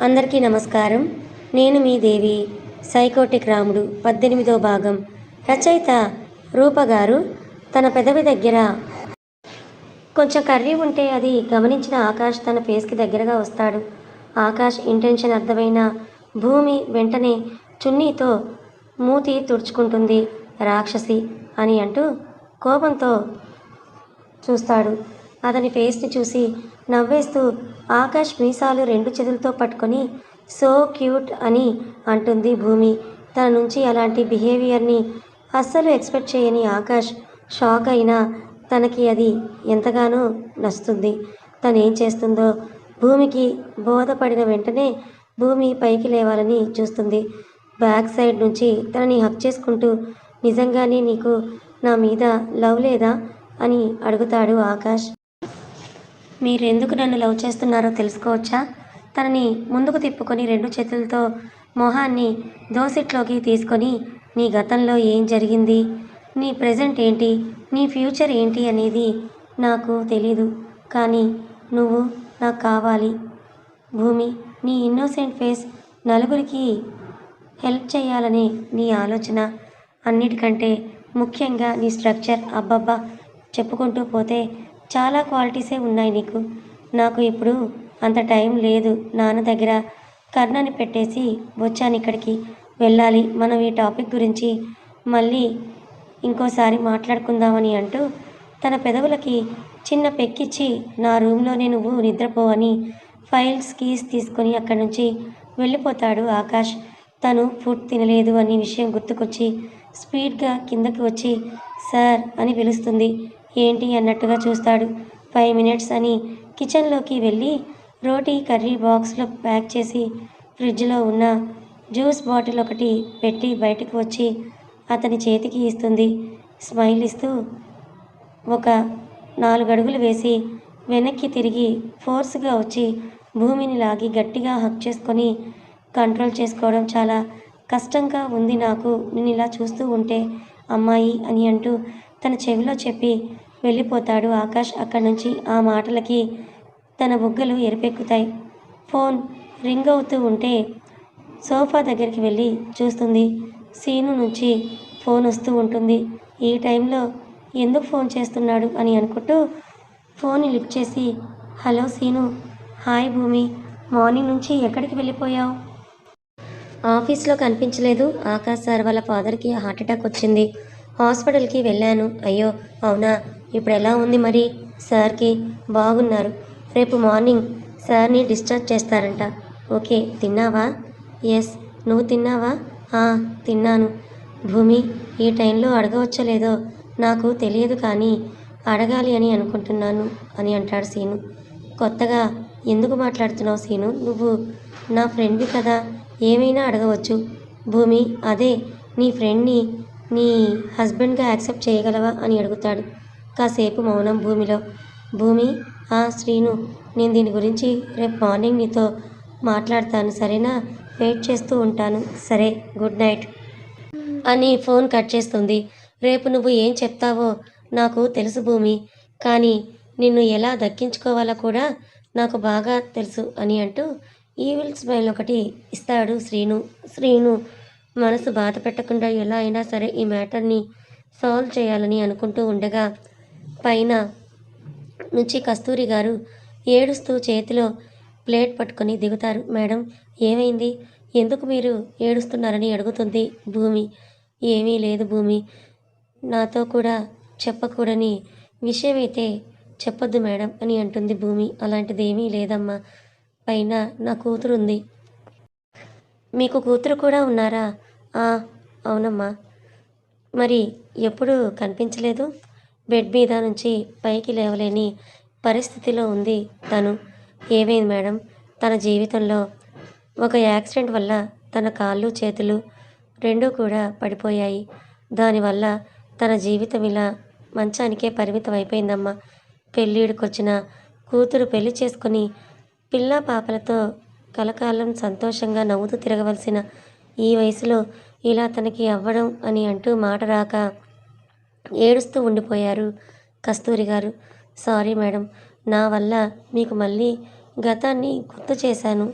అందరికీ నమస్కారం. నేను మీ దేవి సైకోటిక్ రాముడు పద్దెనిమిదో భాగం. రచయిత రూప గారు తన పెదవి దగ్గర. కొంచెం కర్రీ ఉంటే అది గమనించిన ఆకాష్ తన ఫేస్కి దగ్గరగా వస్తాడు. ఆకాష్ ఇంటెన్షన్ అర్థమైన భూమి వెంటనే చున్నీతో మూతి తుడుచుకుంటుంది. రాక్షసి అని అంటూ కోపంతో చూస్తాడు. అతని ఫేస్ని చూసి నవ్వేస్తూ ఆకాష్ మీసాలు రెండు చేతులతో పట్టుకొని సో క్యూట్ అని అంటుంది భూమి. తన నుంచి అలాంటి బిహేవియర్ని అస్సలు ఎక్స్పెక్ట్ చేయని ఆకాష్ షాక్ అయినా తనకి అది ఎంతగానో నచ్చుతుంది. తను ఏం చేస్తుందో భూమికి బోధపడిన వెంటనే భూమి పైకి లేవాలని చూస్తుంది. బ్యాక్ సైడ్ నుంచి తనని హక్ చేసుకుంటూ నిజంగానే నీకు నా మీద లవ్ లేదా? అని అడుగుతాడు ఆకాష్. మీరు ఎందుకు నన్ను లవ్ చేస్తున్నారో తెలుసుకోవచ్చా? తనని ముందుకు తిప్పుకొని రెండు చేతులతో మొహాన్ని దోసిట్లోకి తీసుకొని నీ గతంలో ఏం జరిగింది? నీ ప్రజెంట్ ఏంటి? నీ ఫ్యూచర్ ఏంటి? అనేది నాకు తెలీదు. కానీ నువ్వు నాకు కావాలి. భూమి నీ ఇన్నోసెంట్ ఫేస్ నలుగురికి హెల్ప్ చేయాలనే నీ ఆలోచన. అన్నిటికంటే ముఖ్యంగా నీ స్ట్రక్చర్ అబ్బబ్బా చెప్పుకుంటూ పోతే చాలా క్వాలిటీసే ఉన్నాయి నీకు. నాకు ఇప్పుడు అంత టైం లేదు. నాన్న దగ్గర కర్ణని పెట్టేసి వచ్చాను ఇక్కడికి. వెళ్ళాలి. మనం ఈ టాపిక్ గురించి మళ్ళీ ఇంకోసారి మాట్లాడుకుందామని అంటూ తన పెదవులకి చిన్న పెక్కిచ్చి నా రూమ్లోనే నువ్వు నిద్రపోవని ఫైల్స్ కీస్ తీసుకొని అక్కడి నుంచి వెళ్ళిపోతాడు ఆకాష్. తను ఫుడ్ తినలేదు అనే విషయం గుర్తుకొచ్చి స్పీడ్గా కిందకి వచ్చి సార్ అని పిలుస్తుంది. ఏంటి అన్నట్టుగా చూస్తాడు. ఫైవ్ మినిట్స్ అని కిచెన్లోకి వెళ్ళి రోటీ కర్రీ బాక్స్లో ప్యాక్ చేసి ఫ్రిడ్జ్లో ఉన్న జ్యూస్ బాటిల్ ఒకటి పెట్టి బయటకు వచ్చి అతని చేతికి ఇస్తుంది. స్మైల్ ఇస్తూ ఒక నాలుగు అడుగులు వేసి వెనక్కి తిరిగి ఫోర్స్గా వచ్చి భూమిని లాగి గట్టిగా హక్ చేసుకొని కంట్రోల్ చేసుకోవడం చాలా కష్టంగా ఉంది నాకు. నేను ఇలా చూస్తూ ఉంటే అమ్మాయి అని అంటూ తన చెవిలో చెప్పి వెళ్ళిపోతాడు ఆకాష్. అక్కడి నుంచి ఆ మాటలకి తన బుగ్గలు ఎరిపెక్కుతాయి. ఫోన్ రింగ్ అవుతూ ఉంటే సోఫా దగ్గరికి వెళ్ళి చూస్తుంది. సీను నుంచి ఫోన్ వస్తూ ఉంటుంది. ఈ టైంలో ఎందుకు ఫోన్ చేస్తున్నాడు అని అనుకుంటూ ఫోన్ లిఫ్ట్ చేసి hello Seenu hi Bhoomi morning నుంచి ఎక్కడికి వెళ్ళిపోయావు? ఆఫీస్లో కనిపించలేదు. ఆకాష్ సార్ వాళ్ళ ఫాదర్కి హార్ట్ అటాక్ వచ్చింది. హాస్పిటల్కి వెళ్ళాను. అయ్యో అవునా? ఇప్పుడు ఎలా ఉంది మరి? సార్కి బాగున్నారు. రేపు మార్నింగ్ సార్ని డిశ్చార్జ్ చేస్తారంట. ఓకే తిన్నావా? ఎస్. నువ్వు తిన్నావా? "ఆ, తిన్నాను. భూమి ఈ టైంలో అడగవచ్చో లేదో నాకు తెలియదు కానీ అడగాలి అని అనుకుంటున్నాను అని అంటాడు సీను. కొత్తగా ఎందుకు మాట్లాడుతున్నావు సీను? నువ్వు నా ఫ్రెండ్వి కదా ఏమైనా అడగవచ్చు. భూమి అదే నీ ఫ్రెండ్ని నీ హస్బెండ్గా యాక్సెప్ట్ చేయగలవా అని అడుగుతాడు. కాసేపు మౌనం భూమిలో. భూమి ఆ శ్రీను నేను దీని గురించి రేపు మార్నింగ్ నీతో మాట్లాడతాను సరేనా? వెయిట్ చేస్తూ ఉంటాను. సరే గుడ్ నైట్. అని ఫోన్ కట్ చేస్తుంది. రేపు నువ్వు ఏం చెప్తావో నాకు తెలుసు భూమి కానీ నిన్ను ఎలా దక్కించుకోవాలో కూడా నాకు బాగా తెలుసు అని అంటూ ఈవిల్ స్మైల్ ఒకటి ఇస్తాడు శ్రీను. శ్రీను మనసు బాధ పెట్టకుండా ఎలా అయినా సరే ఈ మ్యాటర్ని సాల్వ్ చేయాలని అనుకుంటూ ఉండగా పైన నుంచి కస్తూరి గారు ఏడుస్తూ చేతిలో ప్లేట్ పట్టుకొని దిగుతారు. మేడం ఏమైంది? ఎందుకు మీరు ఏడుస్తున్నారని అడుగుతుంది భూమి. ఏమీ లేదు భూమి. నాతో కూడా చెప్పకూడని విషయమైతే చెప్పొద్దు మేడం అని అంటుంది భూమి. అలాంటిది ఏమీ లేదమ్మా. పైన నా కూతురు ఉంది మీకు కూతురు కూడా ఉన్నారా? "ఆ, అవునమ్మా. మరి ఎప్పుడు కనిపించలేదు? బెడ్ మీద నుంచి పైకి లేవలేని పరిస్థితిలో ఉంది తను. ఏమైంది మేడం? తన జీవితంలో ఒక యాక్సిడెంట్ వల్ల తన కాళ్ళు చేతులు రెండూ కూడా పడిపోయాయి. దానివల్ల తన జీవితం ఇలా మంచానికే పరిమితం అయిపోయిందమ్మా. పెళ్ళిడికొచ్చిన కూతురు పెళ్ళి చేసుకొని పిల్ల పాపలతో కలకాలం సంతోషంగా నవ్వుతూ తిరగవలసిన ఈ వయసులో ఇలా తనకి అవ్వడం అని అంటూ మాట రాక ఏడుస్తూ ఉండిపోయారు కస్తూరి గారు. సారీ మేడం నా వల్ల మీకు మళ్ళీ గతాన్ని గుర్తు చేశాను.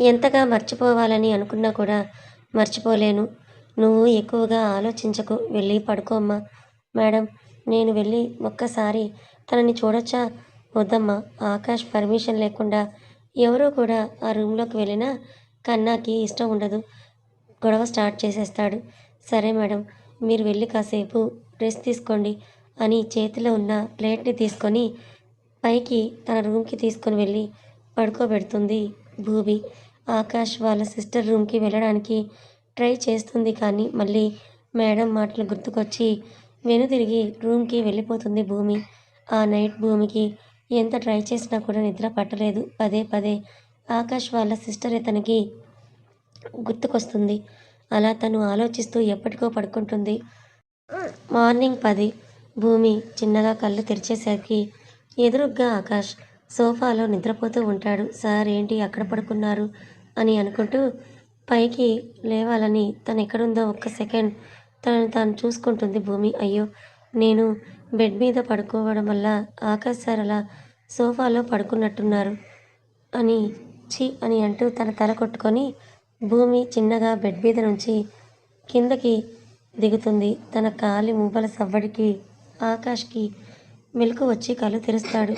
ఎంతగా మర్చిపోవాలని అనుకున్నా కూడా మర్చిపోలేను. నువ్వు ఎక్కువగా ఆలోచించకు వెళ్ళి పడుకోమ్మా మేడం నేను వెళ్ళి ఒక్కసారి తనని చూడొచ్చా? వద్దమ్మా ఆకాష్ పర్మిషన్ లేకుండా ఎవరూ కూడా ఆ రూమ్లోకి వెళ్ళినా కన్నాకి ఇష్టం ఉండదు. గొడవ స్టార్ట్ చేసేస్తాడు. సరే మేడం మీరు వెళ్ళి కాసేపు రెస్ట్ తీసుకోండి అని చేతిలో ఉన్న ప్లేట్ని తీసుకొని పైకి తన రూమ్కి తీసుకొని వెళ్ళి పడుకోబెడుతుంది భూమి. ఆకాష్ వాళ్ళ సిస్టర్ రూమ్కి వెళ్ళడానికి ట్రై చేస్తుంది కానీ మళ్ళీ మేడం మాటలు గుర్తుకొచ్చి వెనుతిరిగి రూమ్కి వెళ్ళిపోతుంది భూమి. ఆ నైట్ భూమికి ఎంత ట్రై చేసినా కూడా నిద్ర పట్టలేదు. పదే పదే ఆకాష్ వాళ్ళ సిస్టర్ ఇతనికి గుర్తుకొస్తుంది. అలా తను ఆలోచిస్తూ ఎప్పటికో పడుకుంటుంది. మార్నింగ్ పది. భూమి చిన్నగా కళ్ళు తెరిచేసరికి ఎదురుగ్గా ఆకాష్ సోఫాలో నిద్రపోతూ ఉంటాడు. సార్ ఏంటి అక్కడ పడుకున్నారు? అని అనుకుంటూ పైకి లేవాలని తను ఎక్కడుందో ఒక్క సెకండ్ తనను తాను చూసుకుంటుంది భూమి. అయ్యో నేను బెడ్ మీద పడుకోవడం వల్ల ఆకాశ్ సార్ అలా సోఫాలో పడుకున్నట్టున్నారు. అని చి అని అంటూ తన తల కొట్టుకొని భూమి చిన్నగా బెడ్ మీద నుంచి కిందకి దిగుతుంది. తన కాలి మూపల సవ్వడికి ఆకాష్కి మెలకు వచ్చి కళ్ళు తెరుస్తాడు.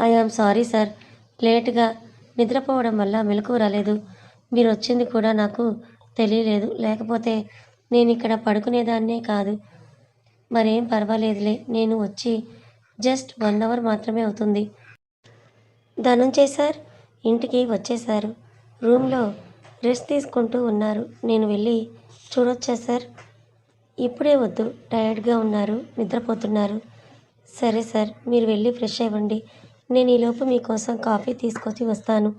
I am sorry sir. లేటుగా నిద్రపోవడం వల్ల మెలకు రాలేదు. మీరు వచ్చింది కూడా నాకు తెలియలేదు. లేకపోతే నేను ఇక్కడ పడుకునేదాన్నే కాదు. మరేం పర్వాలేదులే. నేను వచ్చి జస్ట్ వన్ అవర్ మాత్రమే అవుతుంది. ధనుంజయ్ సార్ ఇంటికి వచ్చేశారు. రూమ్లో రెస్ట్ తీసుకుంటూ ఉన్నారు. నేను వెళ్ళి చూడొచ్చా సార్? ఇప్పుడే వద్దు. టయర్డ్గా ఉన్నారు. నిద్రపోతున్నారు. సరే సార్. మీరు వెళ్ళి ఫ్రెష్ అవ్వండి. నేను ఈలోపు మీకోసం కాఫీ తీసుకొచ్చి వస్తాను.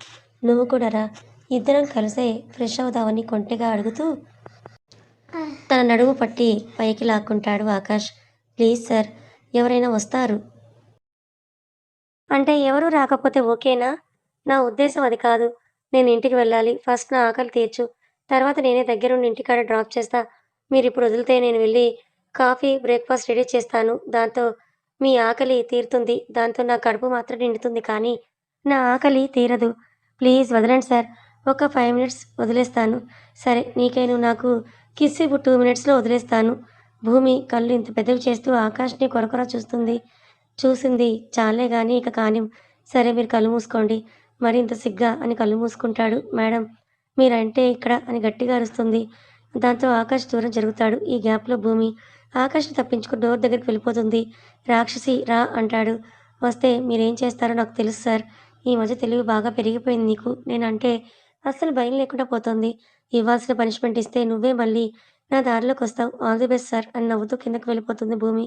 నువ్వు కూడా రా. ఇద్దరం కలిసే ఫ్రెష్ అవుదామని కొంటెగా అడుగుతూ తన నడుము పట్టి పైకి లాక్కుంటాడు ఆకాష్. Please sir. ఎవరైనా వస్తారు. అంటే ఎవరు రాకపోతే ఓకేనా? నా ఉద్దేశం అది కాదు. నేను ఇంటికి వెళ్ళాలి. ఫస్ట్ నా ఆకలి తీర్చు. తర్వాత నేనే దగ్గరుండి ఇంటికాడ డ్రాప్ చేస్తా. మీరు ఇప్పుడు వదిలితే నేను వెళ్ళి కాఫీ బ్రేక్ఫాస్ట్ రెడీ చేస్తాను. దాంతో మీ ఆకలి తీరుతుంది. దాంతో నా కడుపు మాత్రం నిండుతుంది కానీ నా ఆకలి తీరదు. ప్లీజ్ వదలండి సార్. ఒక ఫైవ్ మినిట్స్ వదిలేస్తాను. సరే నీకైనా నాకు కిస్ ఇప్పుడు టూ మినిట్స్లో వదిలేస్తాను. భూమి కళ్ళు ఇంత పెద్దవి చేస్తూ ఆకాష్ని కొరకొర చూస్తుంది. చూసింది చాలే కానీ ఇక కానిం. సరే మీరు కళ్ళు మూసుకోండి. మరింత సిగ్గా అని కళ్ళు మూసుకుంటాడు మేడం. మీరంటే ఇక్కడ అని గట్టిగా అరుస్తుంది. దాంతో ఆకాష్ దూరం జరుగుతాడు ఈ గ్యాప్లో భూమి. ఆకాష్ని తప్పించుకుని డోర్ దగ్గరికి వెళ్ళిపోతుంది. రాక్షసి రా అంటాడు. వస్తే మీరేం చేస్తారో నాకు తెలుసు సార్. ఈ మధ్య తెలివి బాగా పెరిగిపోయింది నీకు. నేనంటే అస్సలు భయం లేకుండా పోతుంది. ఇవ్వాల్సిన పనిష్మెంట్ ఇస్తే నువ్వే మళ్ళీ నా దారిలోకి వస్తావు ఆల్ ది బెస్ట్ సార్ అని నవ్వుతూ కిందకి వెళ్ళిపోతుంది భూమి.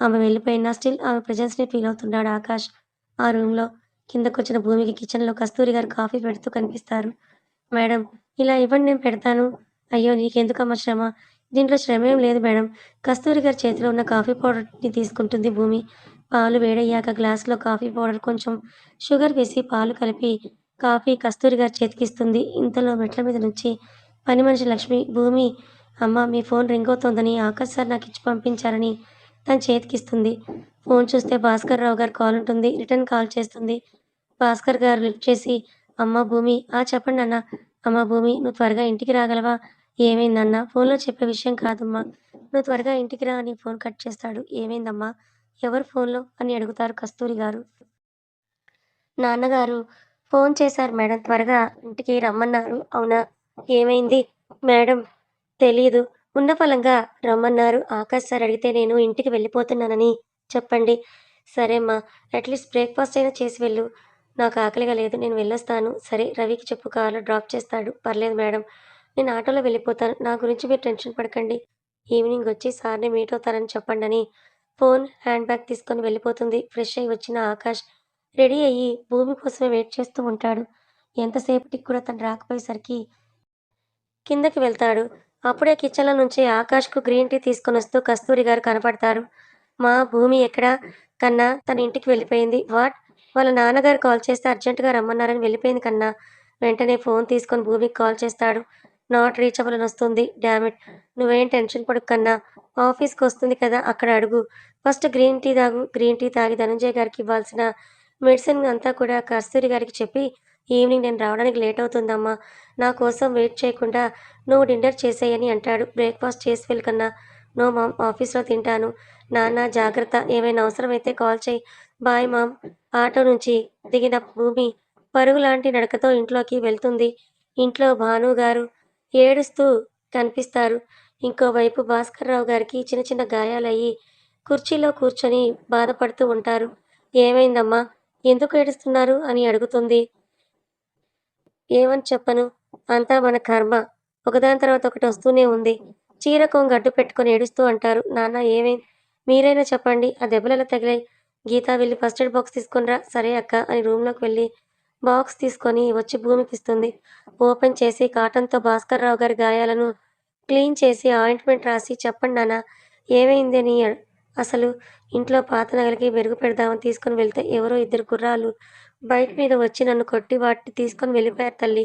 ఆమె వెళ్ళిపోయినా స్టిల్ ఆమె ప్రజెన్స్ని ఫీల్ అవుతున్నాడు ఆకాష్. ఆ రూమ్లో కిందకు వచ్చిన భూమికి కిచెన్లో కస్తూరి గారు కాఫీ పెడుతూ కనిపిస్తారు. మేడం ఇలా ఇవ్వండి నేను పెడతాను. అయ్యో నీకెందుకమ్మ శ్రమ? దీంట్లో శ్రమ ఏం లేదు మేడం. కస్తూరి గారి చేతిలో ఉన్న కాఫీ పౌడర్ని తీసుకుంటుంది భూమి. పాలు వేడయ్యాక గ్లాస్లో కాఫీ పౌడర్ కొంచెం షుగర్ వేసి పాలు కలిపి కాఫీ కస్తూరి గారి చేతికిస్తుంది. ఇంతలో మెట్ల మీద నుంచి పని మనిషి లక్ష్మి భూమి అమ్మ మీ ఫోన్ రింగ్ అవుతోందని ఆకాశ్ సార్ నాకు ఇచ్చి పంపించారని తన చేతికిస్తుంది. ఫోన్ చూస్తే భాస్కర్ రావు గారు కాల్ ఉంటుంది రిటర్న్ కాల్ చేస్తుంది. భాస్కర్ గారు లిఫ్ట్ చేసి అమ్మ భూమి ఆ చెప్పండి అన్న. అమ్మ భూమి నువ్వు త్వరగా ఇంటికి రాగలవా? ఏమైందన్న? ఫోన్లో చెప్పే విషయం కాదమ్మా. నువ్వు త్వరగా ఇంటికి రా అని ఫోన్ కట్ చేస్తాడు. ఏమైందమ్మా? ఎవరు ఫోన్లో? అని అడుగుతారు కస్తూరి గారు. నాన్నగారు ఫోన్ చేశారు మేడం త్వరగా ఇంటికి రమ్మన్నారు. అవునా? ఏమైంది? మేడం తెలీదు. ఉన్న ఫలంగా రమ్మన్నారు. ఆకాష్ సార్ అడిగితే నేను ఇంటికి వెళ్ళిపోతున్నానని చెప్పండి. సరేమ్మా అట్లీస్ట్ బ్రేక్ఫాస్ట్ అయినా చేసి వెళ్ళు. నాకు ఆకలిగా లేదు నేను వెళ్ళొస్తాను. సరే రవికి చెప్పు కారులో డ్రాప్ చేస్తాడు. పర్లేదు మేడం నేను ఆటోలో వెళ్ళిపోతాను. నా గురించి మీరు టెన్షన్ పడకండి. ఈవినింగ్ వచ్చి సార్ని మీట్ అవుతారని చెప్పండి అని ఫోన్ హ్యాండ్ బ్యాగ్ తీసుకొని వెళ్ళిపోతుంది. ఫ్రెష్ అయ్యి వచ్చిన ఆకాష్ రెడీ అయ్యి భూమి కోసమే వెయిట్ చేస్తూ ఉంటాడు. ఎంతసేపటికి కూడా తను రాకపోయేసరికి కిందకి వెళ్తాడు. అప్పుడే కిచెన్లో నుంచి ఆకాష్కు గ్రీన్ టీ తీసుకొని వస్తూ కస్తూరి గారు కనపడతారు. మా భూమి ఎక్కడా కన్నా తన ఇంటికి వెళ్ళిపోయింది. వాట్? వాళ్ళ నాన్నగారు కాల్ చేస్తే అర్జెంటుగా రమ్మన్నారని వెళ్ళిపోయింది కన్నా. వెంటనే ఫోన్ తీసుకొని భూమికి కాల్ చేస్తాడు. నాట్ రీచబుల్ అని వస్తుంది. డామిట్ నువ్వేం టెన్షన్ పడుకు కన్నా. ఆఫీస్కి వస్తుంది కదా అక్కడ అడుగు. ఫస్ట్ గ్రీన్ టీ తాగు. గ్రీన్ టీ తాగి ధనంజయ్ గారికి ఇవ్వాల్సిన మెడిసిన్ అంతా కూడా కస్తూరి గారికి చెప్పి ఈవినింగ్ నేను రావడానికి లేట్ అవుతుందమ్మా. నా కోసం వెయిట్ చేయకుండా నువ్వు డిన్నర్ చేసేయని అంటాడు. బ్రేక్ఫాస్ట్ చేసి వెళ్ళకన్నా నో మామ్ ఆఫీస్లో తింటాను. నాన్న జాగ్రత్త. ఏమైనా అవసరమైతే కాల్ చేయి. Bye ma'am. ఆటో నుంచి దిగిన భూమి పరుగులాంటి నడకతో ఇంట్లోకి వెళ్తుంది. ఇంట్లో భాను గారు ఏడుస్తూ కనిపిస్తారు. ఇంకోవైపు భాస్కర్రావు గారికి చిన్న చిన్న గాయాలయ్యి కుర్చీలో కూర్చొని బాధపడుతూ ఉంటారు. ఏమైందమ్మా? ఎందుకు ఏడుస్తున్నారు? అని అడుగుతుంది. ఏమని చెప్పను? అంతా మన కర్మ. ఒకదాని తర్వాత ఒకటి వస్తూనే ఉంది. చీరకం గడ్డు పెట్టుకుని పెట్టుకొని ఏడుస్తూ అంటారు. నాన్న ఏమేం? మీరైనా చెప్పండి. ఆ దెబ్బలలో తగిలాయి? గీత వెళ్ళి ఫస్ట్ ఎయిడ్ బాక్స్ తీసుకునిరా. సరే అక్క అని రూమ్లోకి వెళ్ళి బాక్స్ తీసుకొని వచ్చి భూమికి ఇస్తుంది ఓపెన్ చేసి కాటన్తో భాస్కర్ రావు గారి గాయాలను క్లీన్ చేసి ఆయింట్మెంట్ రాసి చెప్పండి నాన్న ఏమైందని అని అసలు ఇంట్లో పాత నగలకి మెరుగు పెడదామని తీసుకొని వెళ్తే ఎవరో ఇద్దరు గుర్రాలు బైక్ మీద వచ్చి నన్ను కొట్టి వాటిని తీసుకొని వెళ్ళిపోయారు తల్లి.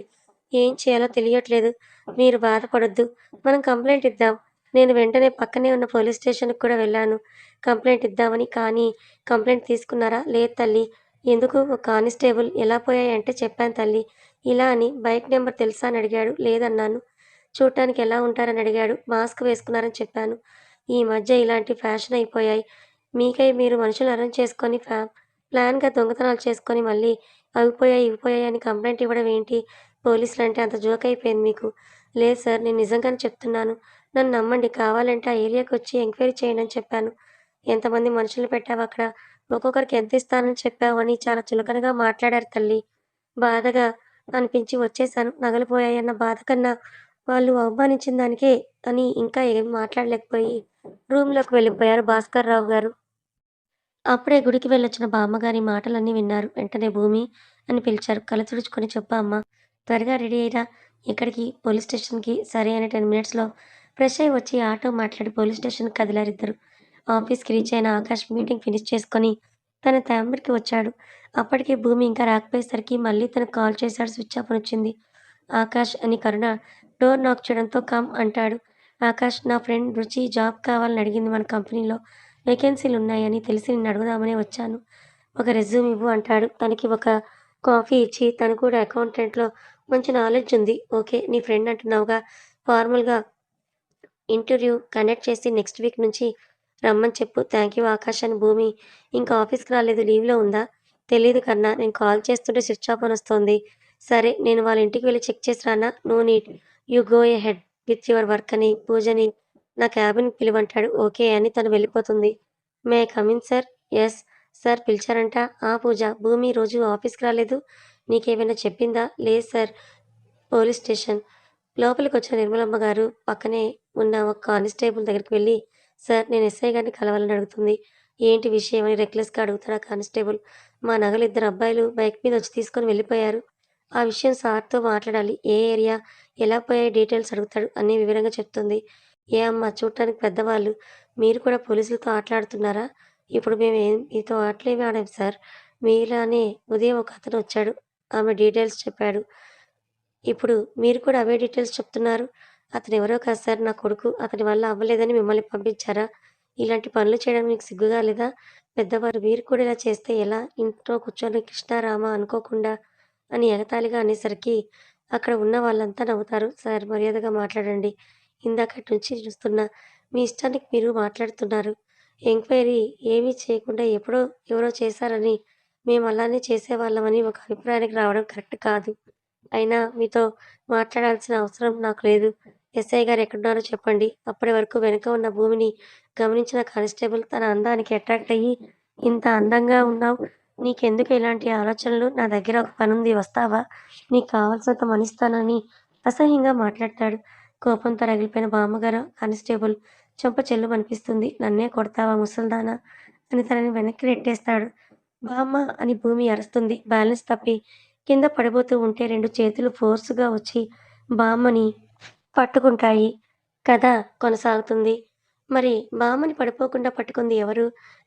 ఏం చేయాలో తెలియట్లేదు. మీరు బాధపడొద్దు. మనం కంప్లైంట్ ఇద్దాం. నేను వెంటనే పక్కనే ఉన్న పోలీస్ స్టేషన్కి కూడా వెళ్ళాను. కంప్లైంట్ ఇద్దామని కానీ కంప్లైంట్ తీసుకున్నారా? లేదు తల్లి. ఎందుకు? ఒక కానిస్టేబుల్ ఎలా పోయాయంటే చెప్పాను తల్లి. ఇలా అని బైక్ నెంబర్ తెలుసా అని అడిగాడు. లేదన్నాను. చూడటానికి ఎలా ఉంటారని అడిగాడు. మాస్క్ వేసుకున్నారని చెప్పాను. ఈ మధ్య ఇలాంటి ఫ్యాషన్ అయిపోయాయి. మీకై మీరు మనుషులు అరేంజ్ చేసుకొని ఫ్యా ప్లాన్గా దొంగతనాలు చేసుకొని మళ్ళీ అవిపోయాయి ఇవిపోయాయి అని కంప్లైంట్ ఇవ్వడం ఏంటి? పోలీసులు అంటే అంత జోక్ అయిపోయింది మీకు. లేదు సార్ నేను నిజంగానే చెప్తున్నాను. నన్ను నమ్మండి కావాలంటే ఆ ఏరియాకి వచ్చి ఎంక్వైరీ చేయండి అని చెప్పాను. ఎంతమంది మనుషులు పెట్టావు అక్కడ? ఒక్కొక్కరికి ఎంత ఇస్తానని చెప్పావు అని చాలా చులకనగా మాట్లాడారు తల్లి. బాధగా అనిపించి వచ్చేసాను నగలిపోయాయన్న బాధ కన్నా వాళ్ళు అవమానించిన దానికే అని ఇంకా ఏం మాట్లాడలేకపోయి రూమ్లోకి వెళ్ళిపోయారు భాస్కర్ రావు గారు. అప్పుడే గుడికి వెళ్ళొచ్చిన బామ్మగారి మాటలన్నీ విన్నారు. వెంటనే భూమి అని పిలిచారు. కళ్ళ తుడుచుకొని చెప్పా అమ్మ. త్వరగా రెడీ అయ్యిరా ఇక్కడికి పోలీస్ స్టేషన్కి? సరే అని టెన్ మినిట్స్లో ఫ్రెష్ అయ్యి వచ్చి ఆటో మాట్లాడి పోలీస్ స్టేషన్కి కదిలారిద్దరు. ఆఫీస్కి రీచ్ అయిన ఆకాష్ మీటింగ్ ఫినిష్ చేసుకొని తన తాంబర్కి వచ్చాడు. అప్పటికే భూమి ఇంకా రాకపోయేసరికి మళ్ళీ తనకు కాల్ చేశాడు. స్విచ్ ఆఫ్ వచ్చింది. ఆకాష్ అని కరుణ డోర్ నాక్ చేయడంతో కమ్ అంటాడు. ఆకాష్ నా ఫ్రెండ్ రుచి జాబ్ కావాలని అడిగింది మన కంపెనీలో. వేకెన్సీలు ఉన్నాయని తెలిసి నిన్ను అడుగుదామనే వచ్చాను. ఒక రెజ్యూమ్ ఇవ్వు అంటాడు. తనకి ఒక కాఫీ ఇచ్చి తను కూడా అకౌంటెంట్లో మంచి నాలెడ్జ్ ఉంది. ఓకే నీ ఫ్రెండ్ అంటున్నావుగా. ఫార్మల్గా ఇంటర్వ్యూ కండక్ట్ చేసి నెక్స్ట్ వీక్ నుంచి రమ్మని చెప్పు. థ్యాంక్ యూ ఆకాష్ అని భూమి ఇంకా ఆఫీస్కి రాలేదు. లీవ్లో ఉందా? తెలియదు కన్నా నేను కాల్ చేస్తుంటే స్విచ్ ఆఫ్ అని వస్తుంది. సరే నేను వాళ్ళ ఇంటికి వెళ్ళి చెక్ చేసి రానా? No need you go ahead with your work అని పూజని నా క్యాబిన్కి పిలువంటాడు. ఓకే అని తను వెళ్ళిపోతుంది. May come in sir. Yes sir పిలిచారంట. ఆ పూజ భూమి రోజు ఆఫీస్కి రాలేదు. నీకేమైనా చెప్పిందా? లేదు సార్. Police station. లోపలికి వచ్చిన నిర్మలమ్మ గారు పక్కనే ఉన్న ఒక కానిస్టేబుల్ దగ్గరికి వెళ్ళి సార్ నేను ఎస్ఐ గారిని కలవాలని అడుగుతుంది. ఏంటి విషయం అని రెక్లెస్గా అడుగుతాడు ఆ కానిస్టేబుల్. మా నగలు ఇద్దరు అబ్బాయిలు బైక్ మీద వచ్చి తీసుకొని వెళ్ళిపోయారు. ఆ విషయం సార్తో మాట్లాడాలి. ఏ ఏరియా? ఎలా పోయాయి? డీటెయిల్స్ అడుగుతాడు. అన్ని వివరంగా చెప్తుంది. ఏ అమ్మ చూడటానికి పెద్దవాళ్ళు. మీరు కూడా పోలీసులతో ఆటలాడుతున్నారా? ఇప్పుడు మేము ఏం మీతో ఆటలేమి ఆడాం సార్. మీలానే ఉదయం ఒక అతను వచ్చాడు. ఆమె డీటెయిల్స్ చెప్పాడు. ఇప్పుడు మీరు కూడా అవే డీటెయిల్స్ చెప్తున్నారు. అతను ఎవరో కాదు సార్ నా కొడుకు. అతని వల్ల అవ్వలేదని మిమ్మల్ని పంపించారా? ఇలాంటి పనులు చేయడం మీకు సిగ్గుగా లేదా? పెద్దవారు మీరు కూడా ఇలా చేస్తే ఎలా? ఇంట్లో కూర్చొని కృష్ణారామ అనుకోకుండా అని ఎగతాళిగా అనేసరికి అక్కడ ఉన్న వాళ్ళంతా నవ్వుతారు. సార్ మర్యాదగా మాట్లాడండి. ఇందాకటి నుంచి చూస్తున్నా మీ ఇష్టానికి మీరు మాట్లాడుతున్నారు. ఎంక్వైరీ ఏమీ చేయకుండా ఎప్పుడో ఎవరో చేశారని మేము అలానే చేసేవాళ్ళమని ఒక అభిప్రాయానికి రావడం కరెక్ట్ కాదు. అయినా మీతో మాట్లాడాల్సిన అవసరం నాకు లేదు. ఎస్ఐ గారు ఎక్కడున్నారో చెప్పండి. అప్పటి వరకు వెనుక ఉన్న భూమిని గమనించిన కానిస్టేబుల్ తన అందానికి అట్రాక్ట్ అయ్యి ఇంత అందంగా ఉన్నావు. నీకెందుకు ఇలాంటి ఆలోచనలు? నా దగ్గర ఒక పనుంది. వస్తావా? నీకు కావాల్సినంత మనిస్తానని అసహ్యంగా మాట్లాడతాడు. కోపంతో రగిలిపోయిన బామ్మగారు కానిస్టేబుల్ చెంప చెల్లు అనిపిస్తుంది నన్నే కొడతావా ముసల్దానా? అని తనని వెనక్కి నెట్టేస్తాడు. బామ్మ అని భూమి అరుస్తుంది. బ్యాలెన్స్ తప్పి కింద పడిపోతూ ఉంటే రెండు చేతులు ఫోర్సుగా వచ్చి బామ్మని పట్టుకుంటాయి. కథ కొనసాగుతుంది. మరి బామ్మని పడిపోకుండా పట్టుకుంది ఎవరు?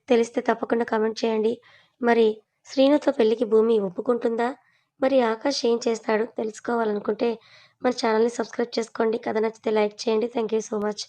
తెలిస్తే తప్పకుండా కామెంట్ చేయండి. మరి శ్రీనుతో పెళ్ళికి భూమి ఒప్పుకుంటుందా? మరి ఆకాష్ ఏం చేస్తాడు? తెలుసుకోవాలనుకుంటే మన ఛానల్ని సబ్స్క్రైబ్ చేసుకోండి. కథ నచ్చితే లైక్ చేయండి. Thank you so much